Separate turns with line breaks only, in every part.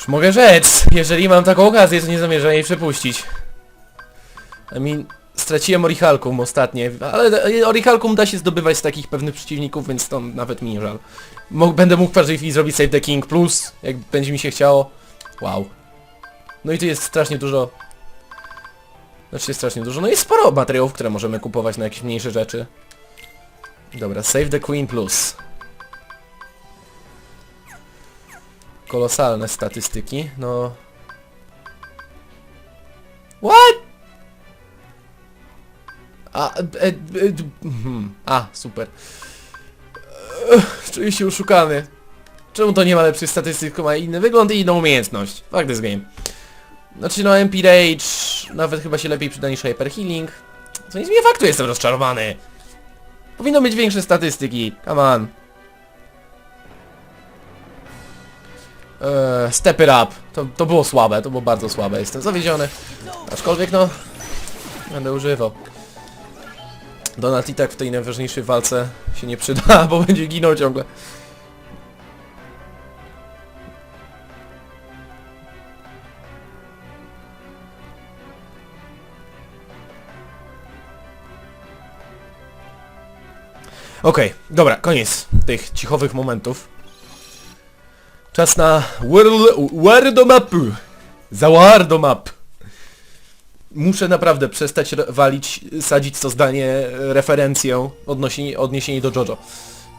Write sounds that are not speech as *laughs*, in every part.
Cóż mogę rzec? Jeżeli mam taką okazję, to nie zamierzam jej przepuścić. I mean, straciłem Orichalkum ostatnie, ale Orichalkum da się zdobywać z takich pewnych przeciwników, więc to nawet mi nie żal. Mo będę mógł chwili zrobić Save the King plus, jak będzie mi się chciało. Wow. No i tu jest strasznie dużo... Znaczy jest strasznie dużo, no jest sporo materiałów, które możemy kupować na jakieś mniejsze rzeczy. Dobra, Save the Queen plus. Kolosalne statystyki, no... What? A, e, e, d- mhm. A, super. Ech, Czuję się oszukany. Czemu to nie ma lepszych statystyk, ma inny wygląd i inną umiejętność? Fuck this game. Znaczy no MP Rage nawet chyba się lepiej przyda niż Hyper Healing. Co nie zmienia faktu, jestem rozczarowany. Powinno mieć większe statystyki. Come on. Eee, step it up. To, to było słabe, to było bardzo słabe. Jestem zawiedziony. Aczkolwiek no... Będę używał. Donat i tak w tej najważniejszej walce się nie przyda, *laughs* bo będzie ginął ciągle. Okej, dobra, koniec tych cichowych momentów. Czas na World, World Map. Za World Map. Muszę naprawdę przestać walić, sadzić co zdanie referencję odnosi, odniesienie do JoJo.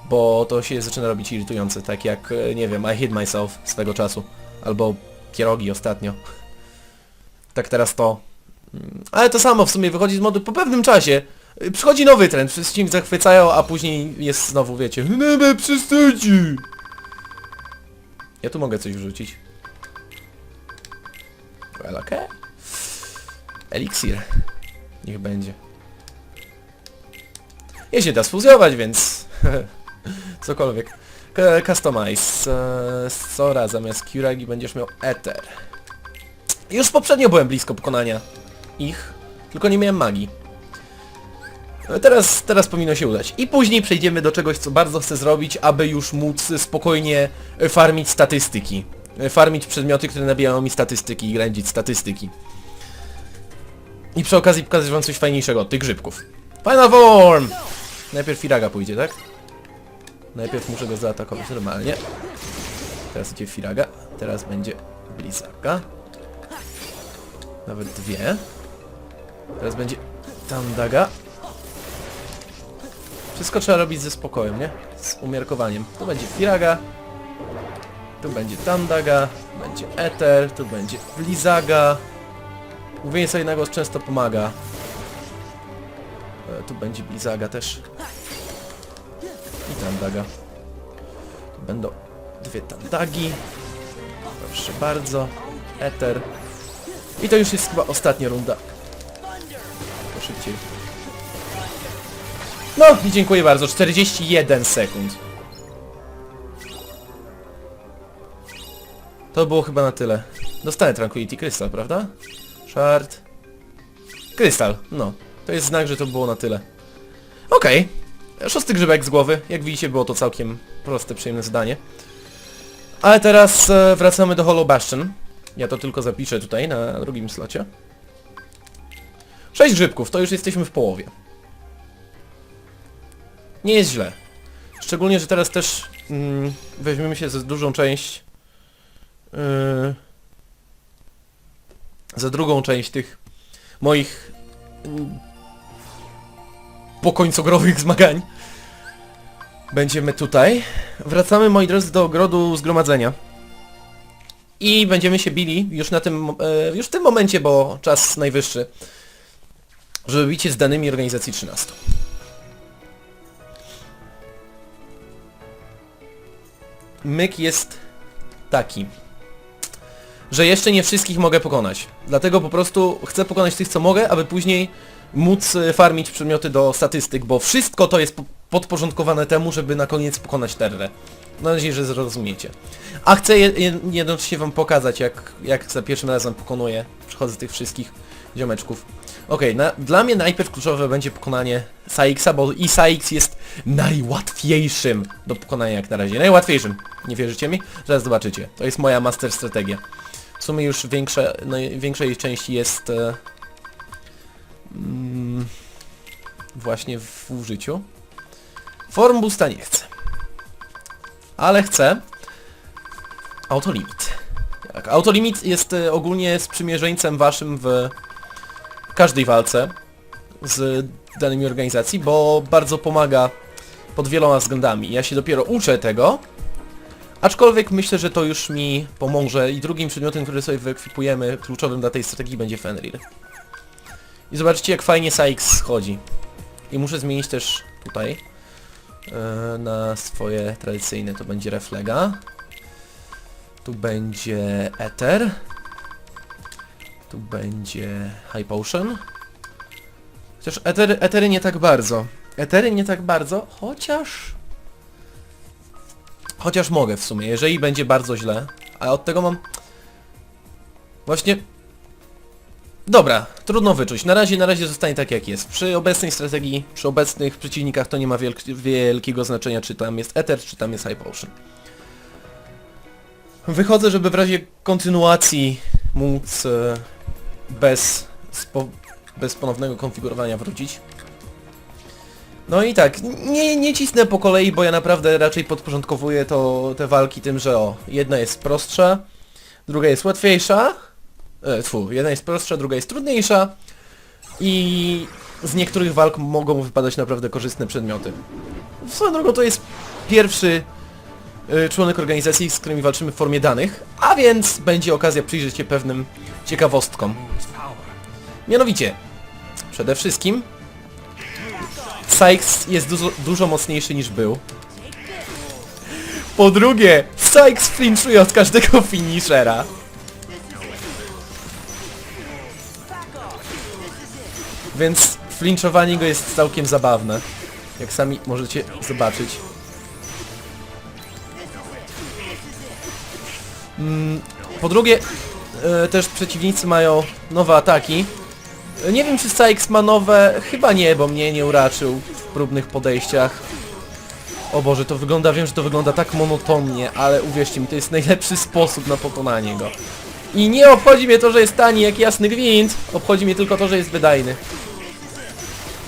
Bo to się zaczyna robić irytujące, tak jak, e, nie wiem, I Hit Myself swego czasu. Albo Pierogi ostatnio. Tak teraz to. Mm, Ale to samo w sumie wychodzi z modu po pewnym czasie. Przychodzi nowy trend, wszyscy się zachwycają, a później jest znowu, wiecie, przestańcie. Ja tu mogę coś wrzucić. Well, okay. Eliksir. Niech będzie. Nie się da sfuzjować, więc... *laughs* Cokolwiek. K customize. Eee, Sora zamiast Kuragi będziesz miał Ether. Już poprzednio byłem blisko pokonania ich, tylko nie miałem magii. Teraz, teraz powinno się udać. I później przejdziemy do czegoś, co bardzo chcę zrobić, aby już móc spokojnie e, farmić statystyki. E, Farmić przedmioty, które nabijają mi statystyki i grędzić statystyki. I przy okazji pokazać wam coś fajniejszego od tych grzybków. Final form! Najpierw Firaga pójdzie, tak? Najpierw muszę go zaatakować normalnie. Teraz idzie Firaga. Teraz będzie Blizzaka. Nawet dwie. Teraz będzie Tandaga. Wszystko trzeba robić ze spokojem, nie? Z umiarkowaniem. Tu będzie Firaga. Tu będzie Tandaga. Tu będzie Ether. Tu będzie Blizaga. Mówienie sobie na głos często pomaga. E, tu będzie Blizaga też. I Tandaga. Tu będą dwie Tandagi. Proszę bardzo. Ether. I to już jest chyba ostatnia runda. To szybciej. No i dziękuję bardzo. 41 sekund. To było chyba na tyle. Dostanę Tranquility Crystal, prawda? Shard. Krystal, no. To jest znak, że to było na tyle. Okej. Szósty grzybek z głowy. Jak widzicie, było to całkiem proste, przyjemne zadanie. Ale teraz e, wracamy do Hollow Bastion. Ja to tylko zapiszę tutaj na drugim slocie. Sześć grzybków, to już jesteśmy w połowie. Nie jest źle. Szczególnie, że teraz też mm, weźmiemy się za dużą część... Yy, za drugą część tych moich mm, pokońcogrowych zmagań. Będziemy tutaj. Wracamy, moi drodzy, do ogrodu zgromadzenia. I będziemy się bili już na tym, e, już w tym momencie, bo czas najwyższy, żeby bić się z danymi organizacji 13. Myk jest taki, że jeszcze nie wszystkich mogę pokonać. Dlatego po prostu chcę pokonać tych, co mogę, aby później móc e, farmić przedmioty do statystyk, bo wszystko to jest po- podporządkowane temu, żeby na koniec pokonać terrę. Mam nadzieję, że zrozumiecie. A chcę je, je, jednocześnie wam pokazać, jak, jak za pierwszym razem pokonuję. Przechodzę tych wszystkich ziomeczków. Okej, na- dla mnie najpierw kluczowe będzie pokonanie Saixa, bo i Saix jest najłatwiejszym do pokonania jak na razie. Najłatwiejszym. Nie wierzycie mi? Zaraz zobaczycie. To jest moja master strategia. W sumie już większe, no, większa jej części jest e, mm, właśnie w użyciu. Form boosta nie chcę. Ale chcę autolimit. Tak, autolimit jest e, ogólnie sprzymierzeńcem waszym w każdej walce z danymi organizacji, bo bardzo pomaga pod wieloma względami. Ja się dopiero uczę tego, aczkolwiek myślę, że to już mi pomoże i drugim przedmiotem, który sobie wyekwipujemy, kluczowym dla tej strategii będzie Fenrir. I zobaczcie jak fajnie Sykes schodzi. I muszę zmienić też tutaj e, na swoje tradycyjne, to będzie Reflega. Tu będzie Ether. Tu będzie High Potion. Chociaż etery, etery nie tak bardzo. Etery nie tak bardzo, chociaż... Chociaż mogę w sumie, jeżeli będzie bardzo źle. A od tego mam... Właśnie... Dobra, trudno wyczuć. Na razie, na razie zostanie tak jak jest. Przy obecnej strategii, przy obecnych przeciwnikach to nie ma wielk wielkiego znaczenia, czy tam jest Ether, czy tam jest High Potion. Wychodzę, żeby w razie kontynuacji móc e, bez, bez ponownego konfigurowania wrócić. No i tak, nie, nie cisnę po kolei, bo ja naprawdę raczej podporządkowuję to, te walki tym, że o, jedna jest prostsza, druga jest łatwiejsza, e, tfu, jedna jest prostsza, druga jest trudniejsza i z niektórych walk mogą wypadać naprawdę korzystne przedmioty. Swoją drogą to jest pierwszy członek organizacji, z którymi walczymy w formie danych, a więc będzie okazja przyjrzeć się pewnym ciekawostkom. Mianowicie, przede wszystkim Sykes jest dużo, dużo mocniejszy niż był. Po drugie, Sykes flinchuje od każdego *laughs* finishera. Więc flinchowanie go jest całkiem zabawne. Jak sami możecie zobaczyć. Po drugie, e, też przeciwnicy mają nowe ataki. Nie wiem czy Sykes ma nowe, chyba nie, bo mnie nie uraczył w próbnych podejściach. O Boże, to wygląda, wiem, że to wygląda tak monotonnie, ale uwierzcie mi, to jest najlepszy sposób na pokonanie go. I nie obchodzi mnie to, że jest tani jak jasny gwint, obchodzi mnie tylko to, że jest wydajny.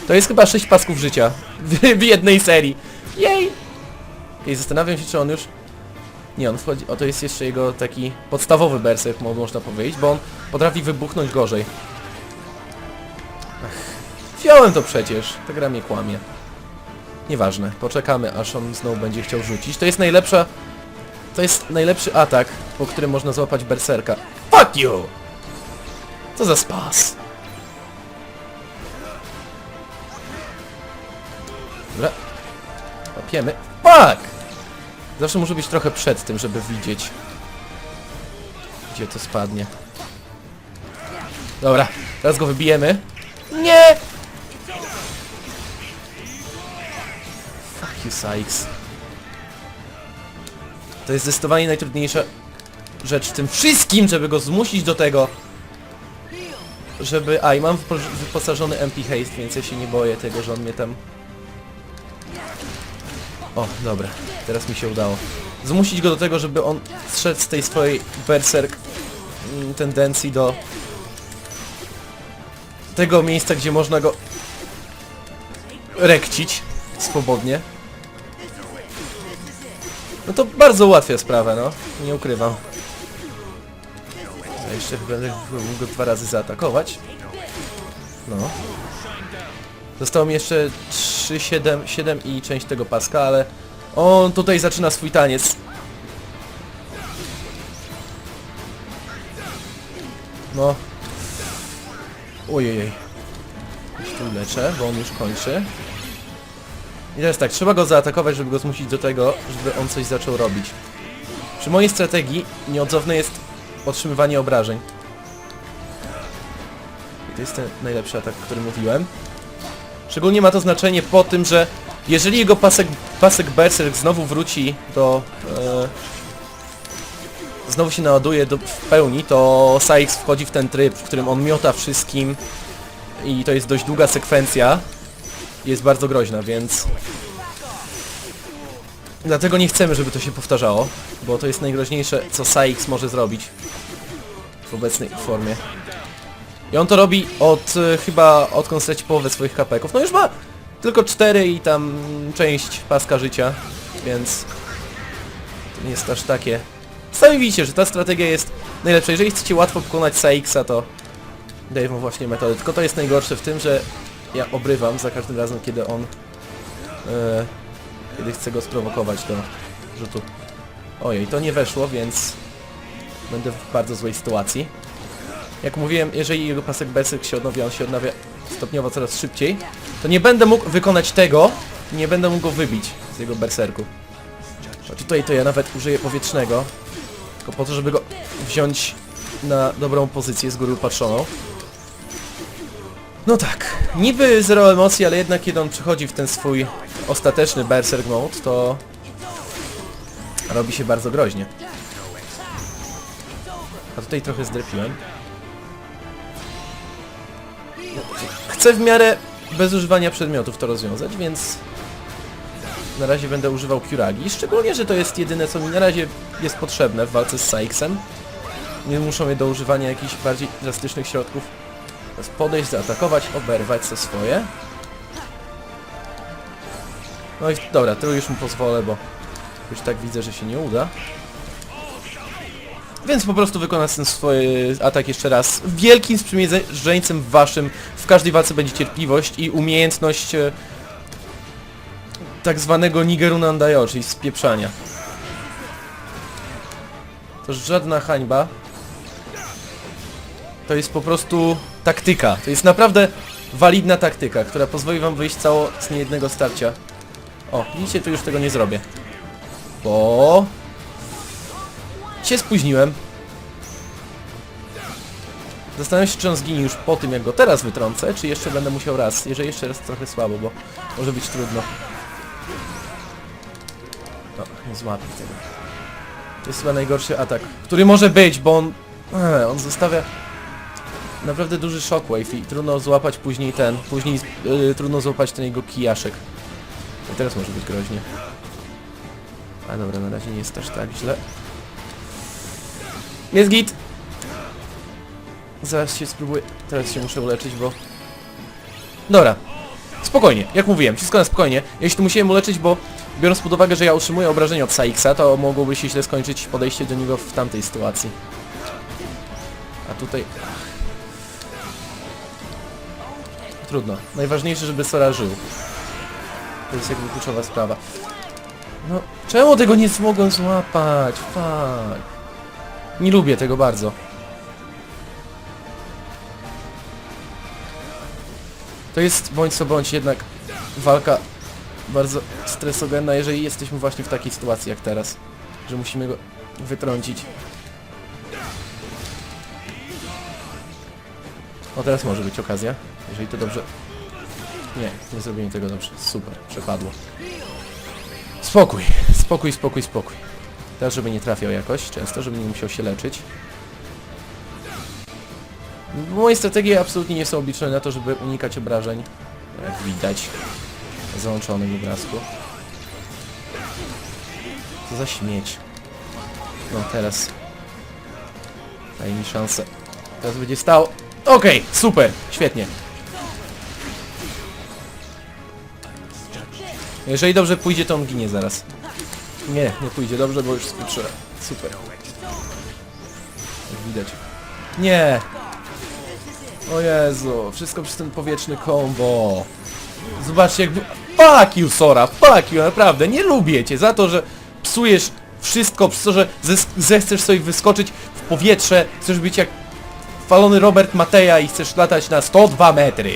To jest chyba 6 pasków życia w, *laughs* w jednej serii. Jej! I zastanawiam się, czy on już... Nie, on wchodzi... O, to jest jeszcze jego taki podstawowy berserk, mo- można powiedzieć, bo on potrafi wybuchnąć gorzej. Ach, wziąłem to przecież. Ta gra mnie kłamie. Nieważne, poczekamy aż on znowu będzie chciał rzucić. To jest najlepsza... To jest najlepszy atak, po którym można złapać berserka. Fuck you! Co za spas. Dobra. Łapiemy. Fuck! Zawsze muszę być trochę przed tym, żeby widzieć. Gdzie to spadnie. Dobra, teraz go wybijemy. Nie! Fuck you, Sykes. To jest zdecydowanie najtrudniejsza rzecz w tym wszystkim, żeby go zmusić do tego, żeby... A, i mam wypo- wyposażony MP Haste, więc ja się nie boję tego, że on mnie tam... O, dobra, teraz mi się udało. Zmusić go do tego, żeby on zszedł z tej swojej berserk mm, tendencji do tego miejsca, gdzie można go rekcić swobodnie. No to bardzo ułatwia sprawę, no. Nie ukrywam. Ja jeszcze będę mógł go dwa razy zaatakować. No. Zostało mi jeszcze 3, 7, 7 i część tego paska, ale on tutaj zaczyna swój taniec. No. Ojej. Już tu leczę, bo on już kończy. I teraz tak, trzeba go zaatakować, żeby go zmusić do tego, żeby on coś zaczął robić. Przy mojej strategii nieodzowne jest otrzymywanie obrażeń. I to jest ten najlepszy atak, o którym mówiłem. Szczególnie ma to znaczenie po tym, że jeżeli jego pasek, pasek Berserk znowu wróci do... E, znowu się naładuje do, w pełni, to Sykes wchodzi w ten tryb, w którym on miota wszystkim i to jest dość długa sekwencja. Jest bardzo groźna, więc... Dlatego nie chcemy, żeby to się powtarzało, bo to jest najgroźniejsze, co Saix może zrobić w obecnej formie. I on to robi od e, chyba odkąd straci połowę swoich kapeków. No już ma tylko 4 i tam część paska życia, więc to nie jest aż takie. Sami widzicie, że ta strategia jest najlepsza. Jeżeli chcecie łatwo pokonać Saixa, to daję mu właśnie metodę. Tylko to jest najgorsze w tym, że ja obrywam za każdym razem, kiedy on e, kiedy chcę go sprowokować do rzutu. Ojej, to nie weszło, więc będę w bardzo złej sytuacji. Jak mówiłem, jeżeli jego pasek berserk się odnawia, on się odnawia stopniowo coraz szybciej, to nie będę mógł wykonać tego, nie będę mógł go wybić z jego berserku. Choć tutaj to ja nawet użyję powietrznego, tylko po to, żeby go wziąć na dobrą pozycję z góry upatrzoną. No tak, niby zero emocji, ale jednak kiedy on przychodzi w ten swój ostateczny berserk mode, to robi się bardzo groźnie. A tutaj trochę zdrepiłem. Chcę w miarę bez używania przedmiotów to rozwiązać, więc na razie będę używał Kuragi, szczególnie, że to jest jedyne co mi na razie jest potrzebne w walce z Saixem. Nie muszą je do używania jakichś bardziej drastycznych środków. Teraz podejść, zaatakować, oberwać ze swoje. No i dobra, to już mu pozwolę, bo już tak widzę, że się nie uda. Więc po prostu wykonać ten swój atak jeszcze raz. Wielkim sprzymierzeńcem waszym w każdej walce będzie cierpliwość i umiejętność e, tak zwanego Nigeru Nandayo, czyli spieprzania. To żadna hańba. To jest po prostu taktyka. To jest naprawdę walidna taktyka, która pozwoli wam wyjść cało z niejednego starcia. O, widzicie, tu już tego nie zrobię. Bo... się spóźniłem. Zastanawiam się, czy on zginie już po tym, jak go teraz wytrącę, czy jeszcze będę musiał raz. Jeżeli jeszcze raz trochę słabo, bo może być trudno. No, nie złapię tego. To jest chyba najgorszy atak, który może być, bo on... Eee, on zostawia naprawdę duży shockwave i trudno złapać później ten, później yy, trudno złapać ten jego kijaszek. I teraz może być groźnie. A dobra, na razie nie jest aż tak źle. Jest git! Zaraz się spróbuję, teraz się muszę uleczyć, bo... Dobra. Spokojnie, jak mówiłem, wszystko na spokojnie. Jeśli musiałem uleczyć, bo biorąc pod uwagę, że ja utrzymuję obrażenia od Saixa, to mogłoby się źle skończyć podejście do niego w tamtej sytuacji. A tutaj... Trudno. Najważniejsze, żeby Sora żył. To jest jakby kluczowa sprawa. No, czemu tego nie mogłem złapać? Fuck. Nie lubię tego bardzo. To jest bądź co bądź jednak walka bardzo stresogenna, jeżeli jesteśmy właśnie w takiej sytuacji jak teraz, że musimy go wytrącić. O, teraz może być okazja, jeżeli to dobrze... Nie, nie zrobiłem tego dobrze. Super, przepadło. Spokój, spokój, spokój, spokój. Teraz, żeby nie trafiał jakoś często, żeby nie musiał się leczyć. Moje strategie absolutnie nie są obliczone na to, żeby unikać obrażeń, jak widać w załączonym obrazku. Co za śmieć. No teraz daj mi szansę. Teraz będzie stał. Okej, super, świetnie. Jeżeli dobrze pójdzie, to on ginie zaraz. Nie, nie pójdzie dobrze, bo już spieprzyłem. Super. Jak widać. Nie! O Jezu, wszystko przez ten powietrzny combo. Zobaczcie jakby... Fuck you, Sora, fuck you, naprawdę, nie lubię cię za to, że psujesz wszystko, przez to, że zechcesz sobie wyskoczyć w powietrze, chcesz być jak falony Robert Mateja i chcesz latać na 102 metry.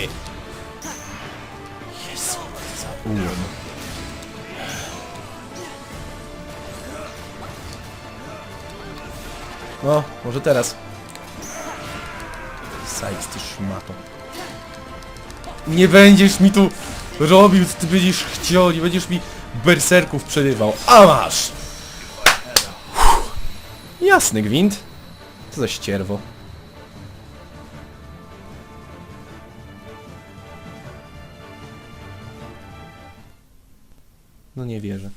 No, może teraz. Sajs, ty szmato. Nie będziesz mi tu robił, co ty będziesz chciał, nie będziesz mi berserków przerywał. A masz! Jasny gwint. Co za ścierwo. No nie wierzę.